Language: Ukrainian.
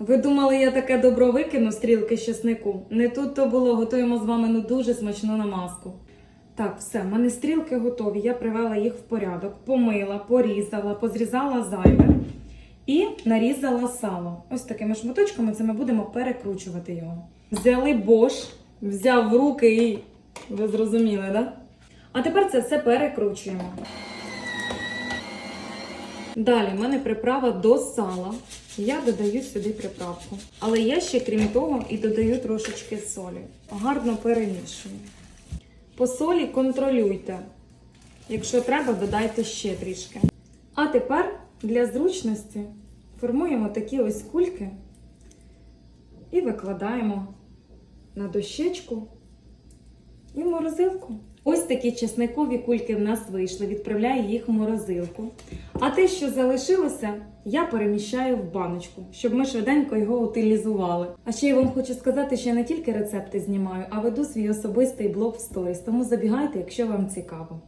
Ви думали, я таке добро викину стрілки з чеснику? Не тут то було, готуємо з вами ну дуже смачну намазку. Так, все, в мене стрілки готові. Я привела їх в порядок, помила, порізала, позрізала зайве і нарізала сало. Ось такими шматочками це ми будемо перекручувати його. Взяли бош, взяв в руки і. Ви зрозуміли? Да? А тепер це все перекручуємо. Далі в мене приправа до сала. Я додаю сюди приправку. Але я ще, крім того, і додаю трошечки солі. Гарно перемішую. По солі контролюйте. Якщо треба, додайте ще трішки. А тепер для зручності формуємо такі ось кульки і викладаємо на дощечку морозилку. Ось такі чесникові кульки в нас вийшли. Відправляю їх в морозилку. А те, що залишилося, я переміщаю в баночку, щоб ми швиденько його утилізували. А ще я вам хочу сказати, що я не тільки рецепти знімаю, а веду свій особистий блог в сторіс. Тому забігайте, якщо вам цікаво.